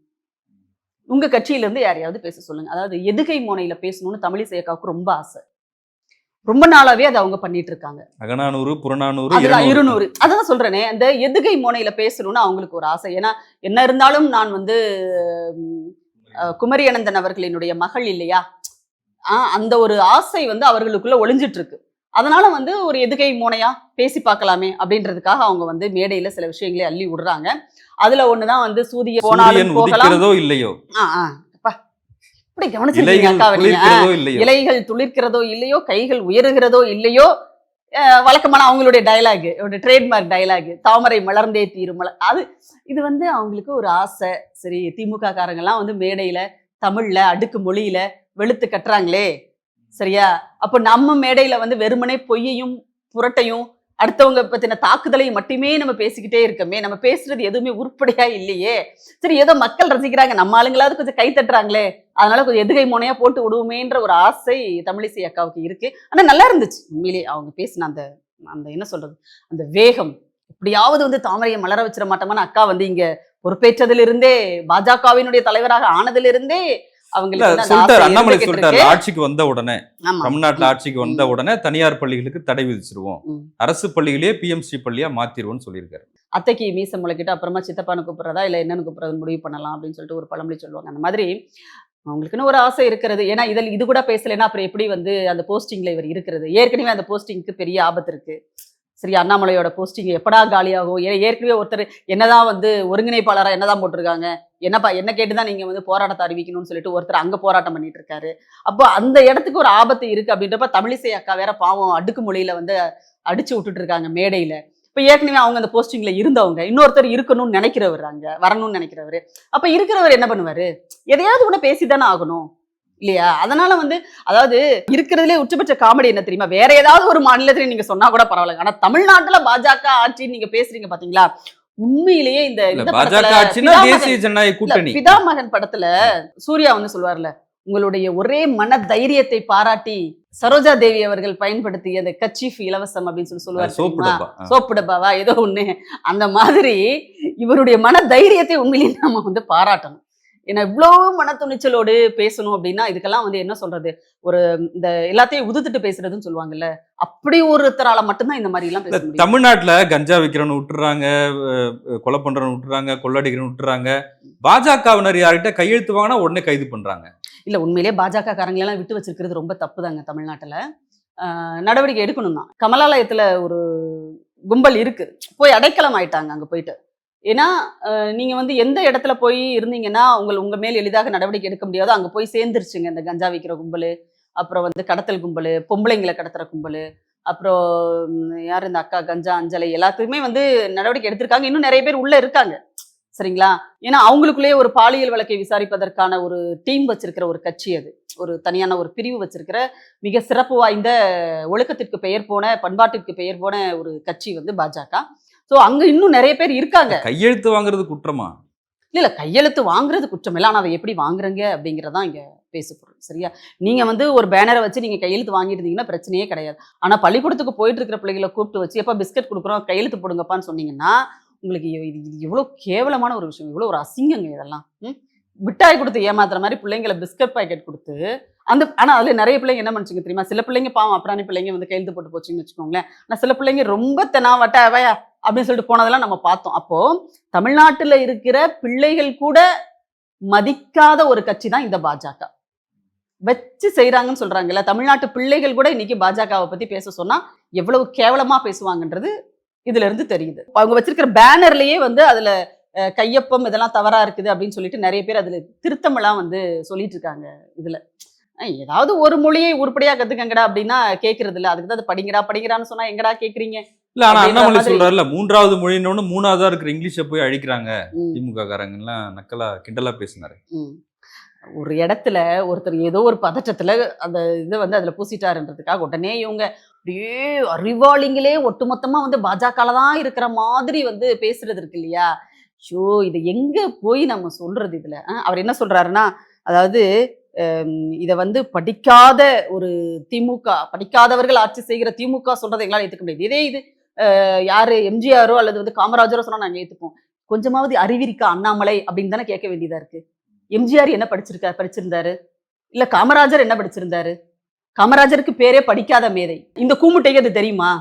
உங்க கட்சியில இருந்து யாரையாவது பேச சொல்லுங்க. அதாவது எதுகை மோனையில பேசணும்னு தமிழிசை அக்காவுக்கு ரொம்ப ஆசை. ரொம்ப நாளாவே அதை அவங்க பண்ணிட்டு இருக்காங்க அகநானூறு புறநானூறு அதுதான் இருநூறு. அதான் சொல்றேனே அந்த எதுகை மோனையில பேசணும்னு அவங்களுக்கு ஒரு ஆசை. ஏன்னா என்ன இருந்தாலும் நான் வந்து ம், அஹ், குமரி அனந்தன் அவர்களினுடைய மகள் இல்லையா? ஆஹ் அந்த ஒரு ஆசை வந்து அவர்களுக்குள்ள ஒளிஞ்சிட்டு இருக்கு அதனால வந்து ஒரு எதுகை மோனையா பேசி பார்க்கலாமே அப்படின்றதுக்காக அவங்க வந்து மேடையில சில விஷயங்களை அள்ளி விடுறாங்க. அதுல ஒண்ணுதான் வந்து சூரிய போனாலும் போகலாம். இல்லையோ? ஆ, ஆ, அப்பா, இப்படி கவனிச்சிருக்கீங்க இலைகள் துளிர்க்கிறதோ இல்லையோ? கைகள் உயருகிறதோ இல்லையோ? வழக்கமான அவங்களுடைய டயலாக் ஒரு ட்ரேட்மார்க் டயலாக் தாமரை மலர்ந்தே தீரும் மலர் அது இது வந்து அவங்களுக்கு ஒரு ஆசை. சரி திமுக காரங்கெல்லாம் வந்து மேடையில தமிழ்ல அடுக்கு மொழியில வெளுத்து கட்டுறாங்களே. சரியா? அப்போ நம்ம மேடையில வந்து வெறுமனே பொய்யையும் புரட்டையும் அடுத்தவங்க பத்தின தாக்குதலையும் மட்டுமே நம்ம பேசிக்கிட்டே இருக்கோமே நம்ம பேசுறது எதுவுமே உருப்படியா இல்லையே. சரி ஏதோ மக்கள் ரசிக்கிறாங்க நம்ம ஆளுங்களாவது கொஞ்சம் கை தட்டுறாங்களே அதனால கொஞ்சம் எதுகை முனையா போட்டு விடுவோமேன்ற ஒரு ஆசை தமிழிசை அக்காவுக்கு இருக்கு. ஆனா நல்லா இருந்துச்சு. உண்மையிலே அவங்க பேசின அந்த அந்த என்ன சொல்றது அந்த வேகம். எப்படியாவது வந்து தாமரையை மலர வச்சிட மாட்டோமான்னு அக்கா வந்து இங்க பொறுப்பேற்றதிலிருந்தே பாஜகவினுடைய தலைவராக ஆனதிலிருந்தே அண்ணாமலை சொல்லிட்டாரு. ஆட்சிக்கு வந்த உடனே. தமிழ்நாட்டுல ஆட்சிக்கு வந்த உடனே தனியார் பள்ளிகளுக்கு தடை விதிச்சிருவோம். அரசு பள்ளிகளே பிஎம்சி பள்ளியா மாத்திருவோம்னு சொல்லியிருக்காரு. அத்தைக்கு மீச முளைக்கிட்டு அப்புறமா சித்தப்பானு கூப்பிடுறதா இல்லை என்னன்னு கூப்பிடுறது முடிவு பண்ணலாம் அப்படின்னு சொல்லிட்டு ஒரு பழமொழி சொல்லுவாங்க. அந்த மாதிரி அவங்களுக்குன்னு ஒரு ஆசை இருக்கிறது. ஏன்னா இதில் இது கூட பேசலைன்னா அப்புறம் எப்படி வந்து அந்த போஸ்டிங்ல இவர் இருக்கிறது? ஏற்கனவே அந்த போஸ்டிங்க்கு பெரிய ஆபத்து இருக்கு. சரி அண்ணாமலையோட போஸ்டிங் எப்படா காலியாகும்? ஏ ஏற்கனவே ஒருத்தர் என்னதான் வந்து ஒருங்கிணைப்பாளராக என்னதான் போட்டிருக்காங்க? என்னப்பா என்ன கேட்டு தான் நீங்க வந்து போராட்டத்தை அறிவிக்கணும்னு சொல்லிட்டு ஒருத்தர் அங்க போராட்டம் பண்ணிட்டு இருக்காரு அப்போ அந்த இடத்துக்கு ஒரு ஆபத்து இருக்கு அப்படின்றப்ப தமிழிசை அக்கா வேற பாவம் அடுக்கு மொழியில வந்து அடிச்சு விட்டுட்டு இருக்காங்க மேடையில. இப்போ ஏற்கனவே அவங்க அந்த போஸ்டிங்ல இருந்தவங்க இன்னொருத்தர் இருக்கணும்னு நினைக்கிறவர் அங்கே வரணும்னு நினைக்கிறவர். அப்போ இருக்கிறவர் என்ன பண்ணுவார்? எதையாவது ஒன்று பேசி தானே ஆகணும். இல்லையா? அதனால வந்து அதாவது இருக்கிறதுலே உச்சபட்ச காமெடி என்ன தெரியுமா? வேற ஏதாவது ஒரு மாநிலத்துல நீங்க சொன்னா கூட பரவாயில்ல ஆனா தமிழ்நாட்டுல பாஜக ஆட்சி நீங்க பேசுறீங்க பாத்தீங்களா? உண்மையிலேயே இந்த பாஜக பிதாமகன் தேசிய ஜனநாயக கூட்டணி. பிதாமகன் படத்துல சூர்யா வந்து சொல்வார்ல உங்களுடைய ஒரே மன தைரியத்தை பாராட்டி சரோஜா தேவி அவர்கள் பயன்படுத்திய அந்த கச்சீஃப் இலவசம் அப்படின்னு சொல்லி சொல்லுவார் சோப்பு டப்பாவா? ஏதோ ஒண்ணு. அந்த மாதிரி இவருடைய மன தைரியத்தை உண்மையிலேயே நம்ம வந்து பாராட்டணும். ஏன்னா இவ்வளவு மன துணிச்சலோடு பேசணும் அப்படின்னா இதுக்கெல்லாம் வந்து என்ன சொல்றது? ஒரு இந்த எல்லாத்தையும் உதுத்துட்டு பேசுறதுன்னு சொல்லுவாங்கல்ல. அப்படி ஒருத்தரால மட்டும்தான் இந்த மாதிரி எல்லாம் பேச இல்ல, முடியும். தமிழ்நாட்டுல கஞ்சா விக்கிறவன் விட்டுறாங்க கொலை பண்றவன் விட்டுறாங்க கொள்ளடிக்கிறவன் விட்டுறாங்க. பாஜகவினர் யார்கிட்ட கையெழுத்து வாங்கினா உடனே கைது பண்றாங்க. இல்ல உண்மையிலே பாஜக காரங்களெல்லாம் விட்டு வச்சிருக்கிறது ரொம்ப தப்பு தாங்க தமிழ்நாட்டுல நடவடிக்கை எடுக்கணும் தான் கமலாலயத்துல ஒரு கும்பல் இருக்கு. போய் அடைக்கலம் ஆயிட்டாங்க அங்க போயிட்டு. ஏன்னா நீங்க வந்து எந்த இடத்துல போய் இருந்தீங்கன்னா உங்கள் உங்க மேல் எளிதாக நடவடிக்கை எடுக்க முடியாதோ. அங்க போய் சேர்ந்துருச்சுங்க இந்த கஞ்சா விற்கிற கும்பல் அப்புறம் வந்து கடத்தல் கும்பல் பொம்பளைங்களை கடத்துற கும்பல் அப்புறம் யார் இந்த அக்கா கஞ்சா அஞ்சலை எல்லாத்துக்குமே வந்து நடவடிக்கை எடுத்திருக்காங்க. இன்னும் நிறைய பேர் உள்ள இருக்காங்க. சரிங்களா? ஏன்னா அவங்களுக்குள்ளேயே ஒரு பாலியல் வழக்கை விசாரிப்பதற்கான ஒரு டீம் வச்சிருக்கிற ஒரு கட்சி அது. ஒரு தனியான ஒரு பிரிவு வச்சிருக்கிற மிக சிறப்பு வாய்ந்த ஒழுக்கத்திற்கு பெயர் போன பண்பாட்டிற்கு பெயர் போன ஒரு கட்சி வந்து பாஜக. ஸோ அங்க இன்னும் நிறைய பேர் இருக்காங்க. கையெழுத்து வாங்குறது குற்றமா? இல்ல இல்ல கையெழுத்து வாங்குறது குற்றம். இல்லை ஆனா அதை எப்படி வாங்குறீங்க அப்படிங்கறதான் இங்க பேசப்படும் சரியா? நீங்க வந்து ஒரு பேனரை வச்சு நீங்க கையெழுத்து வாங்கிட்டு இருந்தீங்கன்னா பிரச்சனையே கிடையாது. ஆனா பள்ளிக்கூடத்துக்கு போயிட்டு இருக்கிற பிள்ளைகளை கூப்பிட்டு வச்சு எப்ப பிஸ்கட் கொடுக்குறோம் கையெழுத்து போடுங்கப்பான்னு சொன்னீங்கன்னா உங்களுக்கு இது இது எவ்வளவு கேவலமான ஒரு விஷயம் இவ்வளவு ஒரு அசிங்கங்க இதெல்லாம். ம்? மிட்டாய் கொடுத்து ஏமாத்துற மாதிரி பிள்ளைங்களை பிஸ்கட் பாக்கெட் கொடுத்து அந்த ஆனா அதுல நிறைய பிள்ளைங்க என்ன பண்ணுச்சுங்க தெரியுமா? சில பிள்ளைங்க பாவம் அப்புறாணி பிள்ளைங்க வந்து கையெழுத்து போட்டு போச்சுன்னு வச்சுக்கோங்களேன். ஆனா சில பிள்ளைங்க ரொம்ப தெனாவட்ட அவையா? அப்படின்னு சொல்லிட்டு போனதெல்லாம் நம்ம பார்த்தோம். அப்போ தமிழ்நாட்டுல இருக்கிற பிள்ளைகள் கூட மதிக்காத ஒரு கட்சி தான் இந்த பாஜக. வச்சு செய்கிறாங்கன்னு சொல்றாங்கல்ல தமிழ்நாட்டு பிள்ளைகள் கூட இன்னைக்கு பாஜகவை பத்தி பேச சொன்னா எவ்வளவு கேவலமா பேசுவாங்கன்றது இதுல இருந்து தெரியுது. அவங்க வச்சிருக்கிற பேனர்லயே வந்து அதுல கையொப்பம் இதெல்லாம் தவறா இருக்குது அப்படின்னு சொல்லிட்டு நிறைய பேர் அதுல திருத்தமெல்லாம் வந்து சொல்லிட்டு இருக்காங்க இதுல. ஏதாவது ஒரு மொழியை உருப்படியா கத்துக்கங்கடா அப்படின்னா கேக்குறது இல்ல அதுக்கு தான் அது படிங்கடா படிங்கடான்னு சொன்னா எங்கடா கேக்குறீங்க? இல்ல ஆனா அண்ணாமலை சொல்றாருல மூன்றாவது மொழின்னு மூணாவதா இருக்கிற இங்கிலீஷை போய் அழிக்கிறாங்க. திமுக காரங்க எல்லாம் நக்கலா கிண்டலா பேசினாரு. ஒரு இடத்துல ஒருத்தர் ஏதோ ஒரு பதற்றத்துல அந்த இதை வந்து அதுல பூசிட்டாருன்றதுக்காக உடனே இவங்க அப்படியே அறிவாளிங்களே ஒட்டுமொத்தமா வந்து பாஜகல தான் இருக்கிற மாதிரி வந்து பேசுறது இருக்கு இல்லையா? ஷோ இது எங்க போய் நம்ம சொல்றது இதுல? அவர் என்ன சொல்றாருன்னா அதாவது இதை வந்து படிக்காத ஒரு திமுக படிக்காதவர்கள் ஆட்சி செய்கிற திமுக சொல்றதை எங்களால் ஏற்றுக்க முடியாது. இதே இது யாரு எம்ஜிஆரோ அல்லது வந்து காமராஜரோ சொன்னா நாங்க ஏத்துப்போம். கொஞ்சமாவது அறிவிருக்கா அண்ணாமலை அப்படின்னு தானே கேட்க வேண்டியதா இருக்கு. எம்ஜிஆர் என்ன படிச்சிருக்காரு படிச்சிருந்தாரு? இல்ல காமராஜர் என்ன படிச்சிருந்தாரு? காமராஜருக்கு பேரே படிக்காத மேதை. இந்த கூமுட்டைக்கு அது தெரியுமா?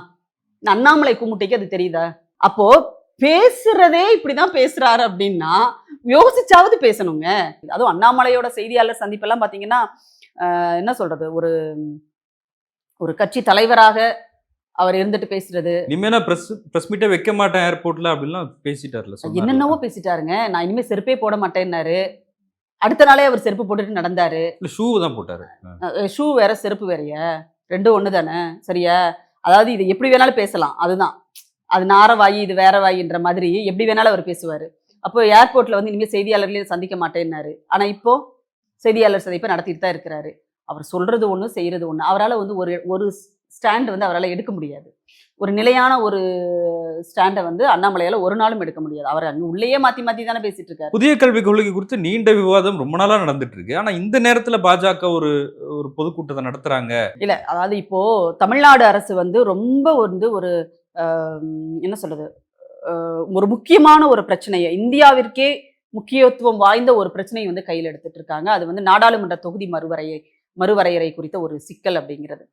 அண்ணாமலை கூமுட்டைக்கு அது தெரியுதா? அப்போ பேசுறதே இப்படிதான் பேசுறாரு அப்படின்னா யோசிச்சாவது பேசணுங்க. அதுவும் அண்ணாமலையோட செய்தியாளர் சந்திப்பெல்லாம் பாத்தீங்கன்னா ஆஹ், என்ன சொல்றது? ஒரு ஒரு கட்சி தலைவராக அவர் இருந்துட்டு பேசுறது. இனிமேனா பிரஸ் பிரஸ் மீட்டே வைக்க மாட்டேன் ஏர்போர்ட்ல அப்படிலாம் பேசிட்டார்ல. என்னென்னவோ பேசிட்டாருங்க. நான் இனிமே செருப்பே போட மாட்டேன்னாரு. அடுத்த நாளே அவர் செருப்பு போட்டுட்டு நடந்தாரு. ஷூ தான் போட்டாரு. ஷூ வேற செருப்பு வேறயா? ரெண்டும் ஒன்று தானே? சரியா? அதாவது இது எப்படி வேணாலும் பேசலாம். அதுதான். அது நார வாயி இது வேற வாயின்ற மாதிரி எப்படி வேணாலும் அவர் பேசுவார். அப்போ ஏர்போர்ட்ல வந்து இனிமேல் செய்தியாளர்களையும் சந்திக்க மாட்டேன்னாரு. ஆனா இப்போ செய்தியாளர் சந்திப்பை நடத்திட்டு தான் இருக்கிறாரு. அவர் சொல்றது ஒன்று செய்யறது ஒன்று அவரால் வந்து ஒரு ஒரு ஸ்டாண்ட் வந்து அவரால் எடுக்க முடியாது. ஒரு நிலையான ஒரு ஸ்டாண்டை வந்து அண்ணாமலையால ஒரு நாளும் எடுக்க முடியாது. அவர் அங்கே உள்ளேயே மாத்தி மாத்தி தானே பேசிட்டு இருக்காரு. புதிய கல்விக் கொள்கை குறித்து நீண்ட விவாதம் ரொம்ப நாளா நடந்துட்டு இருக்கு. ஆனா இந்த நேரத்துல பாஜக ஒரு ஒரு பொதுக்கூட்டத்தை நடத்துறாங்க. இல்ல அதாவது இப்போ தமிழ்நாடு அரசு வந்து ரொம்ப வந்து ஒரு என்ன சொல்றது ஒரு முக்கியமான ஒரு பிரச்சனையை இந்தியாவிற்கே முக்கியத்துவம் வாய்ந்த ஒரு பிரச்சனையை வந்து கையில் எடுத்துட்டு இருக்காங்க அது வந்து நாடாளுமன்ற தொகுதி மறுவரையை மறுவரையறை குறித்த ஒரு சிக்கல் அப்படிங்கிறது.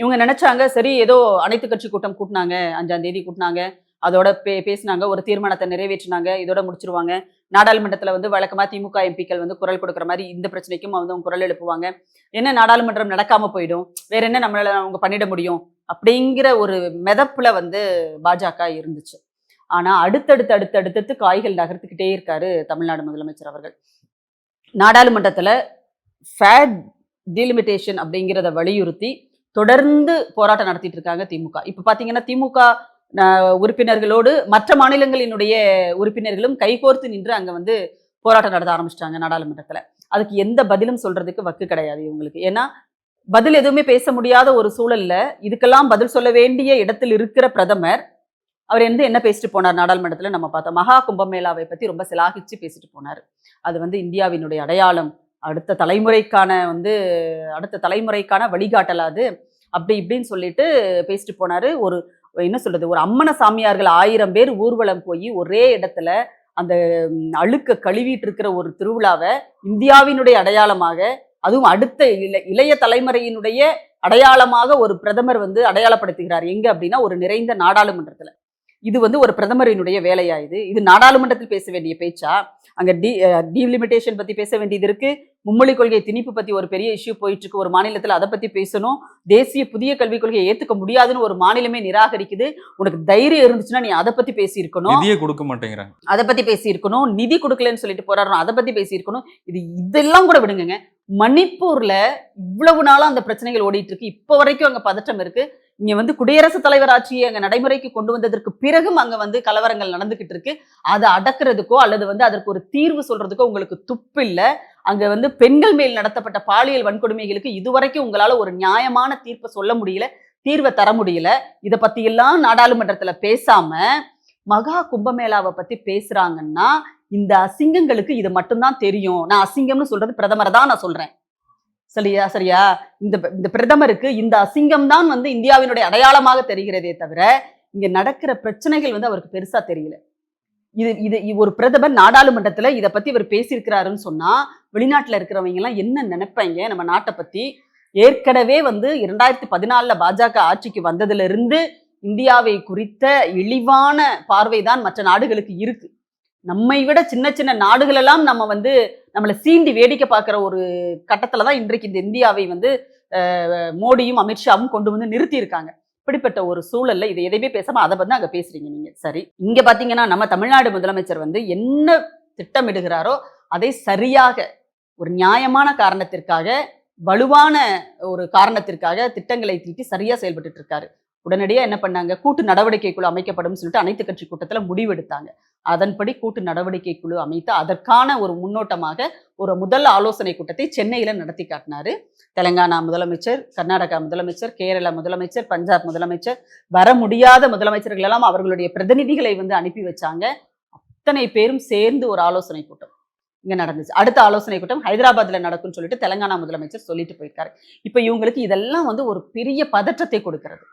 இவங்க நினைச்சாங்க சரி ஏதோ அனைத்து கட்சி கூட்டம் கூட்டினாங்க அஞ்சாம் தேதி கூட்டினாங்க அதோட பே பேசினாங்க. ஒரு தீர்மானத்தை நிறைவேற்றினாங்க. இதோட முடிச்சிருவாங்க. நாடாளுமன்றத்தில் வந்து வழக்கமாக திமுக எம்பிக்கள் வந்து குரல் கொடுக்குற மாதிரி இந்த பிரச்சனைக்கும் வந்து அவங்க குரல் எழுப்புவாங்க. என்ன நாடாளுமன்றம் நடக்காமல் போயிடும்? வேற என்ன நம்மளால அவங்க பண்ணிட முடியும்? அப்படிங்கிற ஒரு மெதப்பில் வந்து பாஜக இருந்துச்சு. ஆனால் அடுத்தடுத்து அடுத்தடுத்து காய்கள் நகர்த்துக்கிட்டே இருக்காரு தமிழ்நாடு முதலமைச்சர் அவர்கள். நாடாளுமன்றத்தில் ஃபேட் டீலிமிட்டேஷன் அப்படிங்கிறத வலியுறுத்தி தொடர்ந்து போராட்டம் நடத்திட்டு இருக்காங்க திமுக. இப்போ பார்த்தீங்கன்னா திமுக உறுப்பினர்களோடு மற்ற மாநிலங்களினுடைய உறுப்பினர்களும் கைகோர்த்து நின்று அங்கே வந்து போராட்டம் நடத்த ஆரம்பிச்சிட்டாங்க நாடாளுமன்றத்தில். அதுக்கு எந்த பதிலும் சொல்றதுக்கு வக்கு கிடையாது இவங்களுக்கு. ஏன்னா பதில் எதுவுமே பேச முடியாத ஒரு சூழல்ல இதுக்கெல்லாம் பதில் சொல்ல வேண்டிய இடத்தில் இருக்கிற பிரதமர் அவர் வந்து என்ன பேசிட்டு போனார் நாடாளுமன்றத்தில் நம்ம பார்த்தோம். மகா கும்பமேளாவை பற்றி ரொம்ப சிலாகிச்சு பேசிட்டு போனார். அது வந்து இந்தியாவினுடைய அடையாளம். அடுத்த தலைமுறைக்கான வந்து அடுத்த தலைமுறைக்கான வழிகாட்டலாது அப்படி இப்படின்னு சொல்லிட்டு பேசிட்டு போனார். ஒரு என்ன சொல்றது ஒரு அம்மன சாமியார்கள் ஆயிரம் பேர் ஊர்வலம் போய் ஒரே இடத்துல அந்த அழுக்க கழுவிட்டு இருக்கிற ஒரு திருவிழாவை இந்தியாவினுடைய அடையாளமாக அதுவும் அடுத்த இளைய இளைய தலைமுறையினுடைய அடையாளமாக ஒரு பிரதமர் வந்து அடையாளப்படுத்துகிறார். எங்க அப்படின்னா ஒரு நிறைந்த நாடாளுமன்றத்துல. இது வந்து ஒரு பிரதமரினுடைய வேலையா இது? இது நாடாளுமன்றத்தில் பேச வேண்டிய பேச்சா? அங்க டி டீலிமிட்டேஷன் பத்தி பேச வேண்டியது இருக்கு. மும்மொழி கொள்கை திணிப்பு பத்தி ஒரு பெரிய இஷ்யூ போயிட்டு இருக்கு. ஒரு மாநிலத்துல அதை பத்தி பேசணும். தேசிய புதிய கல்விக் கொள்கையை ஏத்துக்க முடியாதுன்னு ஒரு மாநிலமே நிராகரிக்குது. உனக்கு தைரியம் இருந்துச்சுன்னா நீ அதை பத்தி பேசியிருக்கணும். நிதியே கொடுக்க மாட்டேங்கிறாங்க அதை பத்தி பேசியிருக்கணும். நிதி கொடுக்கலன்னு சொல்லிட்டு போராடணும் அதை பத்தி பேசியிருக்கணும். இது இதெல்லாம் கூட விடுங்கங்க. மணிப்பூர்ல இவ்வளவு நாளா அந்த பிரச்சனைகள் ஓடிட்டு இருக்கு. இப்போ வரைக்கும் அங்க பதட்டம் இருக்கு. இங்க வந்து குடியரசுத் தலைவர் ஆட்சியை அங்க நடைமுறைக்கு கொண்டு வந்ததற்கு பிறகும் அங்க வந்து கலவரங்கள் நடந்துகிட்டு இருக்கு. அதை அடக்குறதுக்கோ அல்லது வந்து அதற்கு ஒரு தீர்வு சொல்றதுக்கோ உங்களுக்கு துப்பு இல்ல அங்க வந்து பெண்கள் மேல் நடத்தப்பட்ட பாலியல் வன்கொடுமைகளுக்கு இதுவரைக்கும் உங்களால ஒரு நியாயமான தீர்ப்பை சொல்ல முடியல தீர்வை தர முடியல. இதை பற்றியெல்லாம் நாடாளுமன்றத்தில் நாடாளுமன்றத்துல பேசாம மகா கும்பமேளாவை பத்தி பேசுறாங்கன்னா இந்த அசிங்கங்களுக்கு இது மட்டும்தான் தெரியும். நான் அசிங்கம்னு சொல்றது பிரதமரை தான் நான் சொல்றேன். சரியா சரியா? இந்த இந்த பிரதமருக்கு இந்த அசிங்கம் தான் வந்து இந்தியாவினுடைய அடையாளமாக தெரிகிறதே தவிர இங்க நடக்கிற பிரச்சனைகள் வந்து அவருக்கு பெருசா தெரியல. இது இது ஒரு பிரதமர் நாடாளுமன்றத்துல இதை பத்தி இவர் பேசியிருக்கிறாருன்னு சொன்னா வெளிநாட்டுல இருக்கிறவங்க எல்லாம் என்ன நினைப்பாங்க? நம்ம நாட்டை பத்தி ஏற்கனவே வந்து இரண்டாயிரத்தி பதினாலில் பாஜக ஆட்சிக்கு வந்ததுல இருந்து இந்தியாவை குறித்த இழிவான பார்வை தான் மற்ற நாடுகளுக்கு இருக்கு. நம்மை விட சின்ன சின்ன நாடுகளெல்லாம் நம்ம வந்து நம்மளை சீண்டி வேடிக்கை பார்க்குற ஒரு கட்டத்தில் தான் இன்றைக்கு இந்த இந்தியாவை வந்து மோடியும் அமித்ஷாவும் கொண்டு வந்து நிறுத்தியிருக்காங்க. இப்படிப்பட்ட ஒரு சூழல்ல இதை எதையுமே பேசாமல் அதை வந்து அங்கே பேசுறீங்க நீங்கள் சரி. இங்கே பார்த்தீங்கன்னா நம்ம தமிழ்நாடு முதலமைச்சர் வந்து என்ன திட்டமிடுகிறாரோ அதை சரியாக ஒரு நியாயமான காரணத்திற்காக வலுவான ஒரு காரணத்திற்காக திட்டங்களை தீட்டி சரியாக செயல்பட்டு இருக்காரு. உடனடியாக என்ன பண்ணாங்க? கூட்டு நடவடிக்கை குழு அமைக்கப்படும் சொல்லிட்டு அனைத்து கட்சி கூட்டத்தில் முடிவெடுத்தாங்க. அதன்படி கூட்டு நடவடிக்கை குழு அமைத்து அதற்கான ஒரு முன்னோட்டமாக ஒரு முதல் ஆலோசனை கூட்டத்தை சென்னையில் நடத்தி காட்டினாரு. தெலங்கானா முதலமைச்சர் கர்நாடகா முதலமைச்சர் கேரளா முதலமைச்சர் பஞ்சாப் முதலமைச்சர் வர முடியாத முதலமைச்சர்கள் எல்லாம் அவர்களுடைய பிரதிநிதிகளை வந்து அனுப்பி வச்சாங்க. அத்தனை பேரும் சேர்ந்து ஒரு ஆலோசனை கூட்டம் இங்க நடந்துச்சு. அடுத்த ஆலோசனை கூட்டம் ஹைதராபாத்தில் நடக்கும்னு சொல்லிட்டு தெலங்கானா முதலமைச்சர் சொல்லிட்டு போயிருக்காரு. இப்போ இவங்களுக்கு இதெல்லாம் வந்து ஒரு பெரிய பதற்றத்தை கொடுக்கிறது.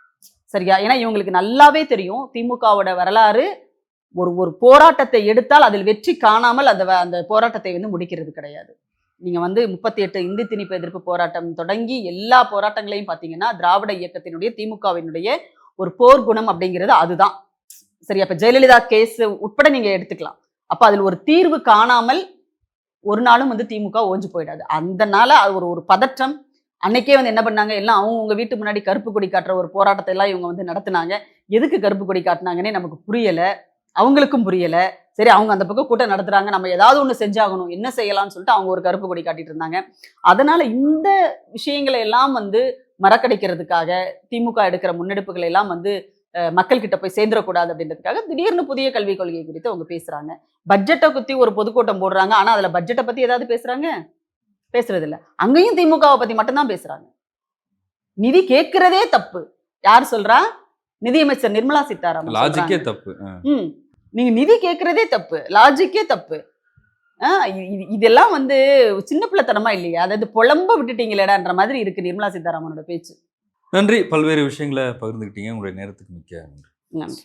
சரியா? ஏன்னா இவங்களுக்கு நல்லாவே தெரியும். திமுகவோட வரலாறு ஒரு ஒரு போராட்டத்தை எடுத்தால் அதில் வெற்றி காணாமல் அந்த வ- அந்த போராட்டத்தை வந்து முடிக்கிறது கிடையாது. நீங்கள் வந்து முப்பத்தி எட்டு இந்தி திணிப்பு எதிர்ப்பு போராட்டம் தொடங்கி எல்லா போராட்டங்களையும் பார்த்தீங்கன்னா திராவிட இயக்கத்தினுடைய திமுகவினுடைய ஒரு போர் குணம் அப்படிங்கிறது அதுதான். சரி அப்போ ஜெயலலிதா கேஸ் உட்பட நீங்கள் எடுத்துக்கலாம். அப்போ அதில் ஒரு தீர்வு காணாமல் ஒரு நாளும் வந்து திமுக ஓஞ்சு போயிடாது. அதனால அது ஒரு ஒரு பதற்றம் அன்னைக்கே வந்து என்ன பண்ணாங்க? எல்லாம் அவங்க உங்க வீட்டு முன்னாடி கருப்பு கொடி காட்டுற ஒரு போராட்டத்தை எல்லாம் இவங்க வந்து நடத்தினாங்க. எதுக்கு கருப்பு கொடி காட்டினாங்கன்னே நமக்கு புரியல. அவங்களுக்கும் புரியல. சரி அவங்க அந்த பக்கம் கூட்டம் நடத்துறாங்க. நம்ம ஏதாவது ஒன்று செஞ்சாகணும். என்ன செய்யலாம்னு சொல்லிட்டு அவங்க ஒரு கருப்பு கொடி காட்டிட்டு இருந்தாங்க. அதனால இந்த விஷயங்களை எல்லாம் வந்து மறக்கடிக்கிறதுக்காக திமுக எடுக்கிற முன்னெடுப்புகளை எல்லாம் வந்து மக்கள்கிட்ட போய் சேர்ந்துடக்கூடாது அப்படின்றதுக்காக திடீர்னு புதிய கல்விக் கொள்கை குறித்து அவங்க பேசுறாங்க. பட்ஜெட்டை குத்தி ஒரு பொதுக்கூட்டம் போடுறாங்க. ஆனா அதுல பட்ஜெட்டை பத்தி ஏதாவது பேசுறாங்க? பேசுறது இல்ல அங்கேயும் திமுகவை பத்தி மட்டும்தான் பேசுறாங்க. நிதி கேட்கிறதே தப்பு. யார் சொல்றா? நிதியமைச்சர் நிர்மலா சீதாராமன் லாஜிக்கே. தப்பு. ம். நீங்க நிதி கேட்கறதே தப்பு. லாஜிக்கே தப்பு. இதெல்லாம் வந்து சின்ன பிள்ளைத்தனமா இல்லையா? அதாவது புலம்ப விட்டுட்டீங்களேடான்ற மாதிரி இருக்கு நிர்மலா சீதாராமனோட பேச்சு. நன்றி. பல்வேறு விஷயங்களை பகிர்ந்துக்கிட்டீங்க உங்களுடைய நேரத்துக்கு மிக்க நன்றி. நன்றி.